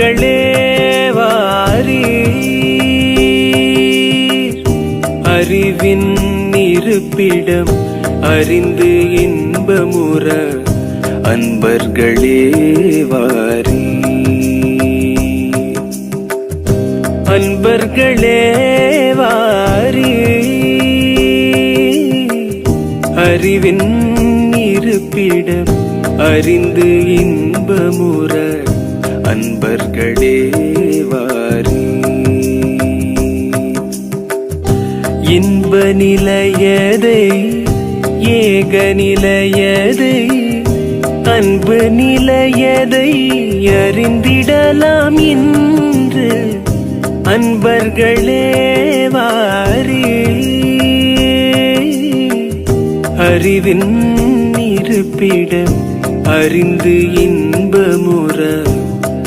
மகளே வாரி. அறிவின் இருப்பிடம் அறிந்து இன்பமுற அன்பர்களே வாரி. அன்பர்களே வாரி. அறிவின் இருப்பிடம் அறிந்து இன்பமுற அன்பர்களே வாரி. இன்ப நிலையதை ஏக நிலையதை அன்பு நிலையதை அறிந்திடலாம் இன்று. அன்பர்களே வாரி. அறிவின் இருப்பிடம் அறிந்து இன்பமுற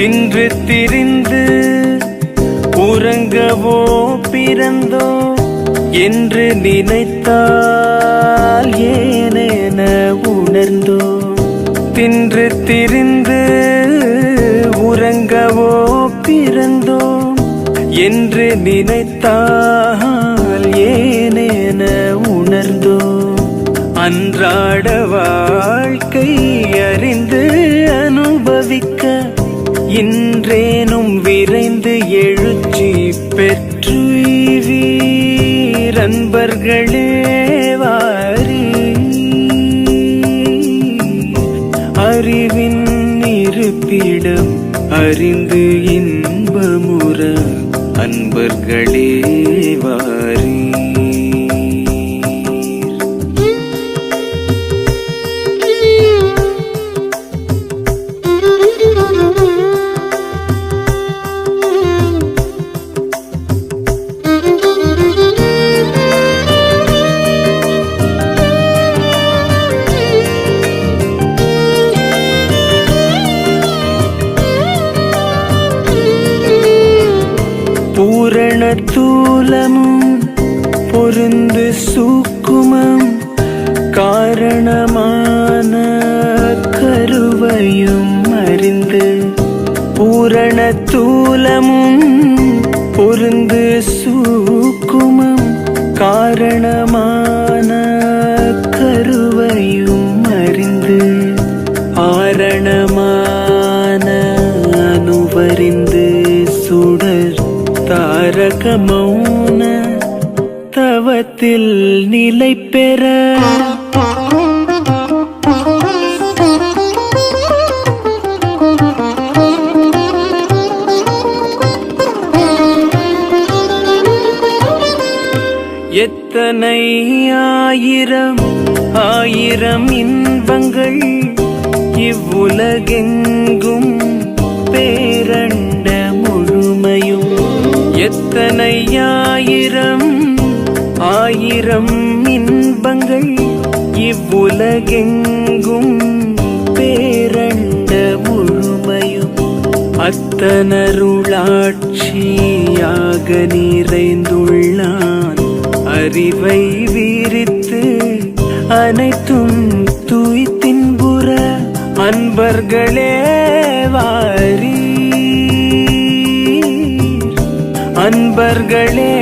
தின்று திரிந்து உறங்கவோ பிறந்தோ என்று நினைத்தால் ஏனென உணர்ந்தோ? தின்று திரிந்து உறங்கவோ பிறந்தோ என்று நினைத்தால் ஏனென உணர்ந்தோ? அன்றாடவா வெற்றி பெற்று வீரன்பர்களே வாரி. அறிவின் இருப்பிடம் அறிந்து இன்பமுற அன்பர்களே வாரி. பூரண தூலமும் பொருந்து சூக்குமம் காரணமான கருவையும் அறிந்து பூரண தூலமும் பொருந்து சூக்குமம் காரணமான கருவையும் அறிந்து ஆரணமா தாரக மௌன தவத்தில் நிலை பெற. எத்தனை ஆயிரம் ஆயிரம் இன்பங்கள் இவ்வுலகெங்கும் ஆயிரம் இன்பங்கள் இவ்வுலகெங்கும் பேரண்ட முழுமையும் அத்தனருளாட்சியாக நிறைந்துள்ளான். அறிவை வீரித்து அனைத்தும் தூய்த்தின்புற அன்பர்களே வாரி அன்பர்களே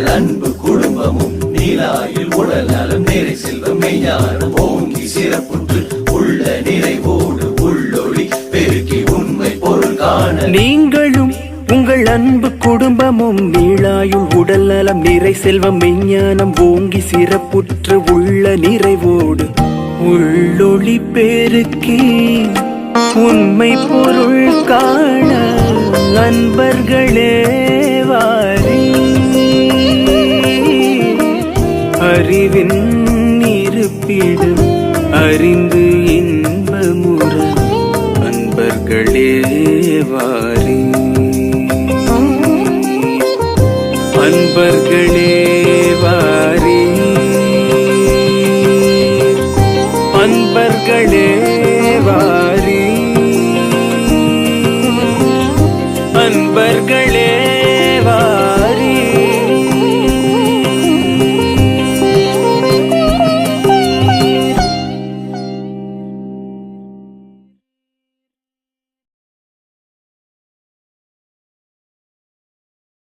உங்கள் அன்பு குடும்பமும் நீலாயில் உடல் நலம் நிறை செல்வம் மெய்ஞானம் ஓங்கி சிறப்புற்று உள்ள நிறைவோடு உள்ளொளி பெருக்கி உண்மை பொருள் காண. நீங்களும் உங்கள் அன்பு குடும்பமும் நீளாயுள் உடல் நலம் நிறை செல்வம் மெஞ்ஞானம் ஓங்கி சிறப்புற்று உள்ள நிறைவோடு உள்ளொளி பெருக்கி உண்மை பொருள் காண. அன்பர்களே. அறிவின் இருப்பிடும் அறிந்து இன்பமுற அன்பர்களே வாரி. அன்பர்களே வாரி. அன்பர்களே வாரி. அன்பர்கள்